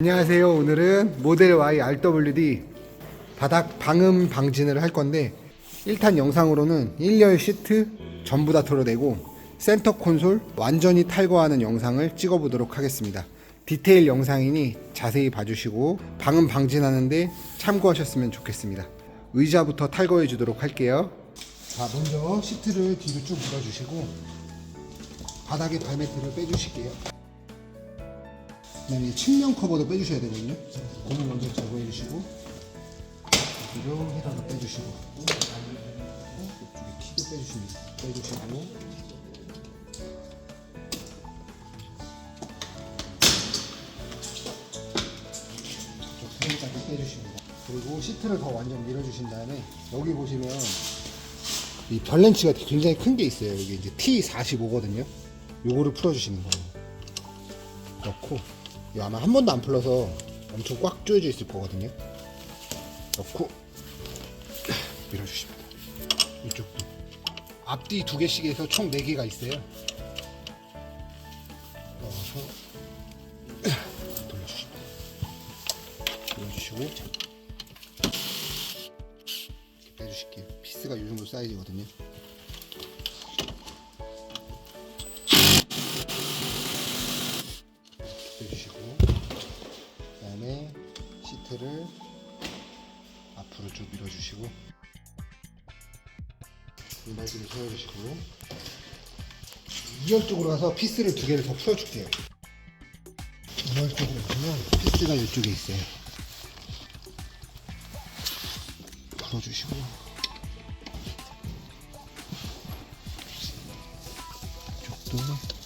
안녕하세요. 오늘은 모델 Y RWD 바닥 방음 방진을 할 건데 1탄 영상으로는 1열 시트 전부 다 털어내고 센터 콘솔 완전히 탈거하는 영상을 찍어보도록 하겠습니다. 디테일 영상이니 자세히 봐주시고 방음 방진하는데 참고하셨으면 좋겠습니다. 의자부터 탈거해 주도록 할게요. 자, 먼저 시트를 뒤로 쭉 밀어주시고 바닥에 발매트를 빼주실게요. 그다음에 측면 커버도 빼주셔야 되거든요. 고무 먼저 제거해 주시고 뒤로 헤더도 빼주시고 이쪽에 티도 빼주십니다. 빼주시고 이쪽 프레임까지 빼주십니다. 그리고 시트를 더 완전 밀어주신 다음에 여기 보시면 이 덜렌치가 굉장히 큰 게 있어요. 여기 이제 T45거든요. 요거를 풀어주시는 거예요. 넣고 이거 아마 한 번도 안 풀러서 엄청 꽉 조여져 있을 거거든요. 넣고 밀어주십니다. 이쪽도 앞뒤 두 개씩 해서 총 네 개가 있어요. 넣어서 돌려주십니다. 돌려주시고 빼주실게요. 피스가 이 정도 사이즈거든요. 시트를 앞으로 쭉 밀어주시고 이마지를 세워주시고 2열 쪽으로 가서 피스를 두 개를 더 풀어줄게요. 2열 쪽으로 가면 피스가 이쪽에 있어요. 풀어주시고. 이쪽도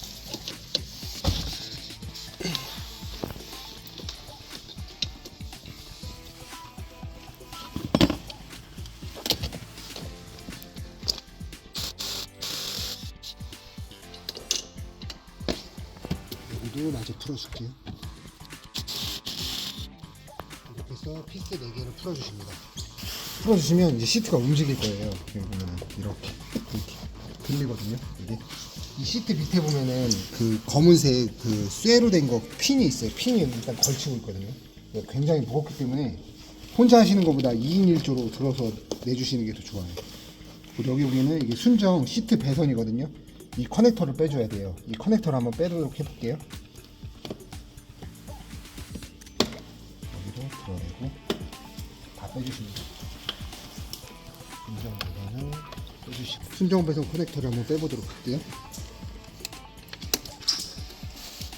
풀어줄게요. 이렇게 해서 피스 4개를 풀어주십니다. 풀어주시면 이제 시트가 움직일 거예요. 여기 보면은 이렇게, 이렇게 들리거든요. 이게 이 시트 밑에 보면은 그 검은색 그 쇠로 된 거 핀이 있어요. 핀이 일단 걸치고 있거든요. 이거 굉장히 무겁기 때문에 혼자 하시는 것보다 2인 1조로 들어서 내주시는 게 더 좋아요. 그리고 여기 보면은 이게 순정 시트 배선이거든요. 이 커넥터를 빼줘야 돼요. 이 커넥터를 한번 빼도록 해볼게요. 여기도 드러내고 다 빼주십니다. 순정 배선을 빼주시고 순정 배선 커넥터를 한번 빼보도록 할게요.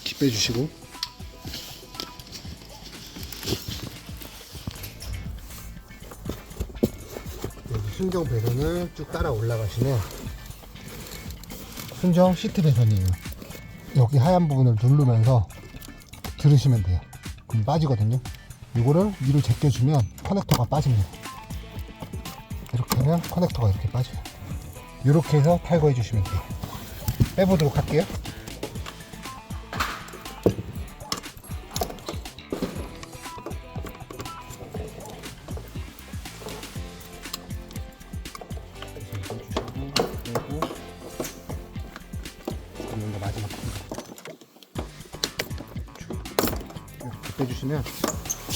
이렇게 빼주시고 여기 순정 배선을 쭉 따라 올라가시면 순정 시트 배선이에요. 여기 하얀 부분을 누르면서 들으시면 돼요. 그럼 빠지거든요. 이거를 위로 제껴주면 커넥터가 빠집니다. 이렇게 하면 커넥터가 이렇게 빠져요. 이렇게 해서 탈거해 주시면 돼요. 빼보도록 할게요.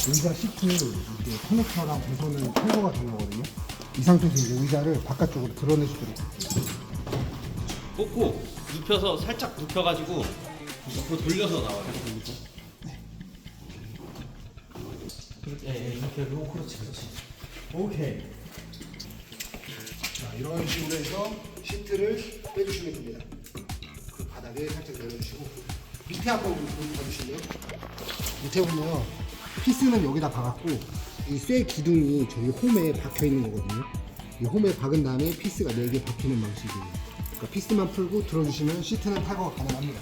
의자 시트 이게 커넥터랑 배선은 탈거가 된 거거든요. 이 상태에서 이제 의자를 바깥쪽으로 드러내시도록 꽂고 눕혀서 살짝 눕혀가지고 옆으로 돌려서 나와요. 예, 예, 이렇게 하고 그렇지, 그렇지. 오케이. 자, 이런 식으로 해서 시트를 빼주시면 됩니다. 그 바닥에 살짝 내려주시고 밑에 한번 보여주실래요? 밑에 보면 피스는 여기다 박았고 이 쇠 기둥이 저기 홈에 박혀 있는 거거든요. 이 홈에 박은 다음에 피스가 4개 박히는 방식이에요. 그러니까 피스만 풀고 들어주시면 시트는 탈거가 가능합니다.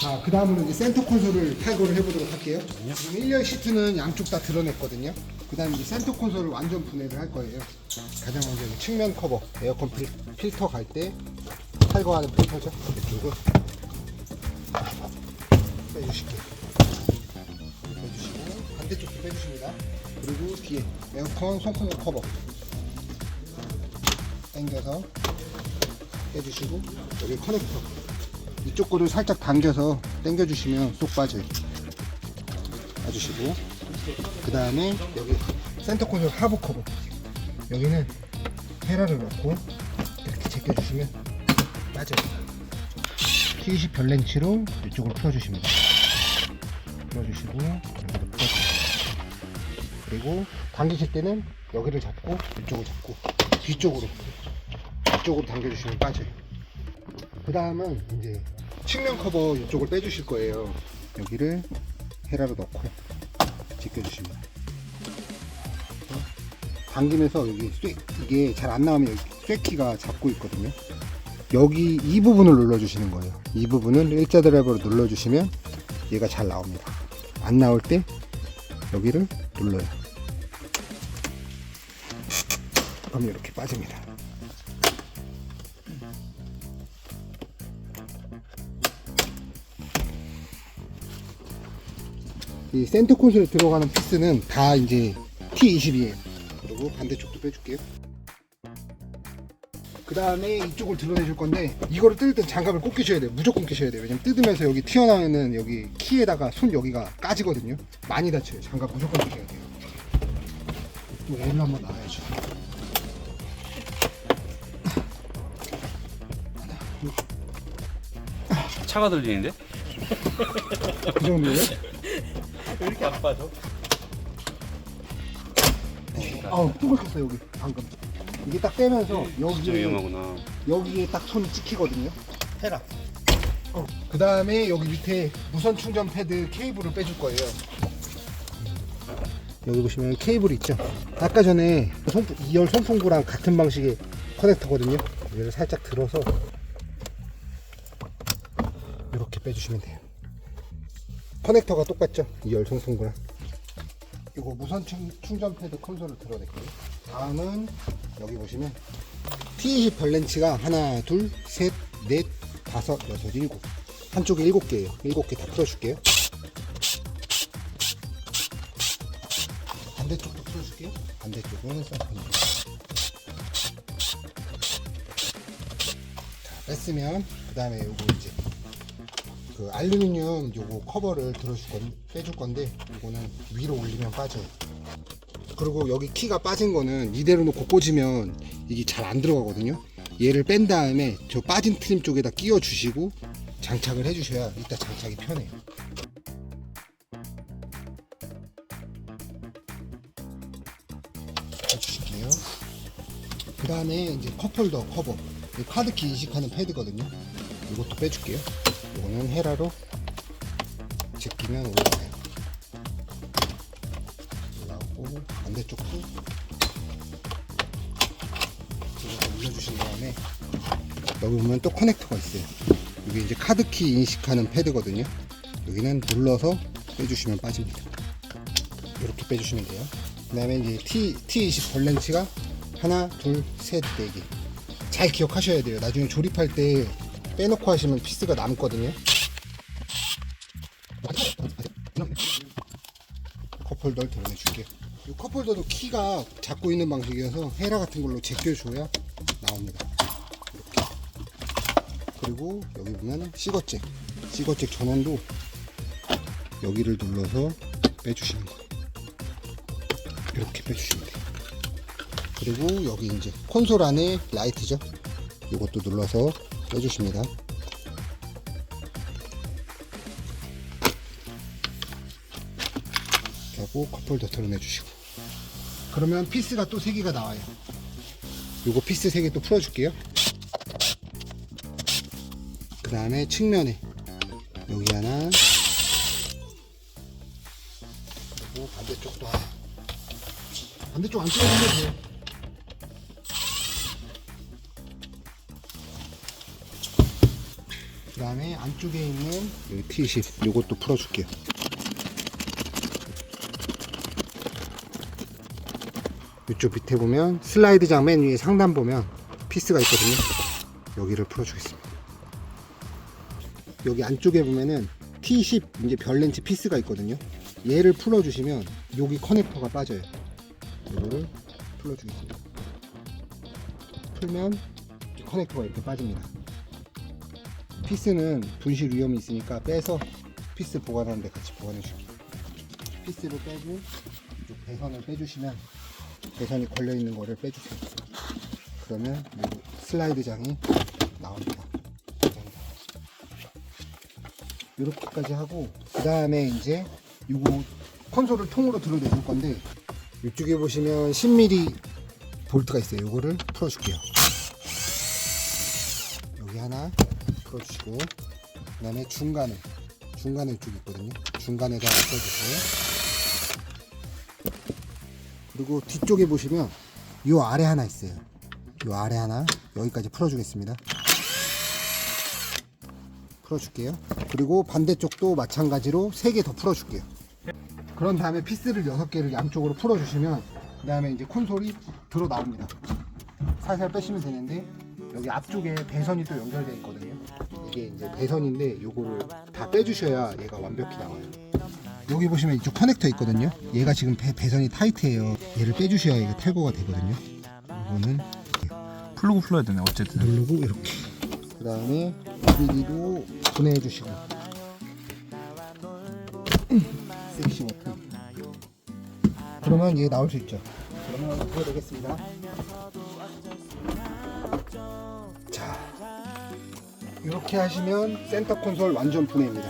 자, 그 다음으로 이제 센터 콘솔을 탈거를 해보도록 할게요. 지금 1열 시트는 양쪽 다 드러냈거든요. 그 다음에 이제 센터 콘솔을 완전 분해를 할 거예요. 가장 먼저 측면 커버, 에어컨 필, 필터 갈 때 탈거하는 필터죠. 이쪽을 빼주실게요. 반대쪽도 빼주십니다. 그리고 뒤에 에어컨 송풍 커버. 당겨서 빼주시고, 여기 커넥터. 이쪽 거를 살짝 당겨서 당겨주시면 쏙 빠져요. 봐주시고. 그 다음에 여기 센터 콘솔 하부 커버. 여기는 헤라를 넣고 이렇게 제껴주시면 빠져요. T20 별렌치로 이쪽을 풀어주십니다. 풀어주시고 그리고 당기실 때는 여기를 잡고 이쪽을 잡고 뒤쪽으로 이쪽으로 당겨주시면 빠져요. 그 다음은 이제 측면 커버 이쪽을 빼주실 거예요. 여기를 헤라로 넣고 제껴주십니다 당기면서 여기 쇠 이게 잘 안 나오면 쇠키가 잡고 있거든요. 여기 이 부분을 눌러주시는 거예요. 이 부분을 일자 드라이버로 눌러주시면 얘가 잘 나옵니다. 안 나올 때 여기를 눌러요 그럼 이렇게 빠집니다 이 센터 콘솔에 들어가는 피스는 다 이제 T20이에요. 그리고 반대쪽도 빼줄게요. 그 다음에 이쪽을 드러내줄 건데 이거를 뜯을 때 장갑을 꼭 끼셔야 돼요. 무조건 끼셔야 돼요. 왜냐면 뜯으면서 여기 튀어나오는 여기 키에다가 손 여기가 까지거든요. 많이 다쳐요. 장갑 무조건 끼셔야 돼요. 또 오늘 한번 나와야죠. 차가 들리는데? 그 정도예요? 왜 이렇게 안 빠져? 아우 또 긁혔어 여기 방금. 이게 딱 떼면서 진짜 여기에 위험하구나. 여기에 딱 손이 찍히거든요. 해라. 어. 그 다음에 여기 밑에 무선 충전 패드 케이블을 빼줄 거예요. 여기 보시면 케이블 있죠. 아까 전에 손, 2열 손풍구랑 같은 방식의 커넥터거든요. 여기를 살짝 들어서 빼주시면 돼요. 커넥터가 똑같죠. 2열 손풍구랑. 이거 무선 충, 충전 패드 콘솔을 드러낼게요. 다음은 여기 보시면 T20 별렌치가 하나, 둘, 셋, 넷, 다섯, 여섯, 일곱. 한쪽에 일곱 개예요. 일곱 개 다 풀어줄게요. 반대쪽도 풀어줄게요. 반대쪽은 쌍꺼풀. 자, 뺐으면 그 다음에 요거 이제 그 알루미늄 요거 커버를 들어줄 건 빼줄 건데 이거는 위로 올리면 빠져요. 그리고 여기 키가 빠진 거는 이대로 놓고 꽂으면 이게 잘 안 들어가거든요. 얘를 뺀 다음에 저 빠진 트림 쪽에다 끼워 주시고 장착을 해 주셔야 이따 장착이 편해요. 해주실게요. 그 다음에 이제 컵홀더 커버. 이 카드키 인식하는 패드거든요. 이것도 빼줄게요. 이거는 헤라로 제끼면 올라가요. 올라오고 반대쪽도 이렇게 올려주신 다음에 여기 보면 또 커넥터가 있어요. 이게 이제 카드키 인식하는 패드거든요. 여기는 눌러서 빼주시면 빠집니다. 이렇게 빼주시면 돼요. 그 다음에 이제 T, T20 벌렌치가 하나, 둘, 셋, 네 개. 잘 기억하셔야 돼요. 나중에 조립할 때 빼놓고 하시면 피스가 남거든요. 컵홀더를 드러내줄게요. 이 컵홀더도 키가 잡고 있는 방식이어서 헤라 같은 걸로 제껴줘야 나옵니다. 이렇게. 그리고 여기 보면 시거잭. 시거잭 전원도 여기를 눌러서 빼주시는 거예요. 이렇게 빼주시면 돼요. 그리고 여기 이제 콘솔 안에 라이트죠. 이것도 눌러서 빼주십니다. 하고 컵홀더 드러내주시고. 그러면 피스가 또 3개가 나와요. 요거 피스 3개 또 풀어줄게요. 그 다음에 측면에 여기 하나 그리고 반대쪽도 하나 반대쪽 안 찍어주면 돼요 그 다음에 안쪽에 있는 여기 T10 요것도 풀어줄게요. 이쪽 밑에 보면 슬라이드 장 맨 위에 상단 보면 피스가 있거든요. 여기를 풀어주겠습니다. 여기 안쪽에 보면은 T10 이제 별렌치 피스가 있거든요. 얘를 풀어주시면 여기 커넥터가 빠져요. 이거를 풀어주겠습니다. 풀면 커넥터가 이렇게 빠집니다 피스는 분실 위험이 있으니까 빼서 피스 보관하는데 같이 보관해 줄게요 피스를 빼고 이쪽 배선을 빼주시면 배선이 걸려 있는 거를 빼주세요. 그러면 이 슬라이드 장이 나옵니다. 이렇게까지 하고 그 다음에 이제 이거 콘솔을 통으로 들어내줄 건데 이쪽에 보시면 10mm 볼트가 있어요. 이거를 풀어줄게요. 여기 하나 풀어주시고 그 다음에 중간에 중간에 이쪽 있거든요. 중간에다 풀어주세요. 그리고 뒤쪽에 보시면 이 아래 하나 있어요. 이 아래 하나 여기까지 풀어주겠습니다. 풀어줄게요. 그리고 반대쪽도 마찬가지로 3개 더 풀어줄게요. 그런 다음에 피스를 6개를 양쪽으로 풀어주시면 그 다음에 이제 콘솔이 들어 나옵니다. 살살 빼시면 되는데 여기 앞쪽에 배선이 또 연결되어 있거든요. 이게 이제 배선인데 요거를 다 빼주셔야 얘가 완벽히 나와요. 여기 보시면 이쪽 커넥터 있거든요. 얘가 지금 배, 배선이 타이트해요. 얘를 빼주셔야 이게 탈거가 되거든요. 이거는 풀고 풀어야 되네 어쨌든 누르고 이렇게 그 다음에 기기도 분해해 주시고 섹시 버튼 그러면 얘 나올 수 있죠 그러면 보여드리겠습니다 이렇게 하시면 센터 콘솔 완전 분해입니다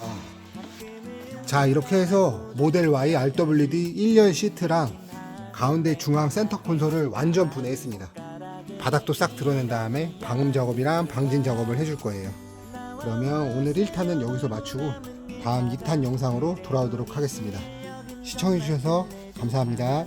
아. 자 이렇게 해서 모델 Y RWD 1열 시트랑 가운데 중앙 센터 콘솔을 완전 분해했습니다 바닥도 싹 드러낸 다음에 방음 작업이랑 방진 작업을 해줄 거예요. 그러면 오늘 1탄은 여기서 마치고 다음 2탄 영상으로 돌아오도록 하겠습니다. 시청해주셔서 감사합니다.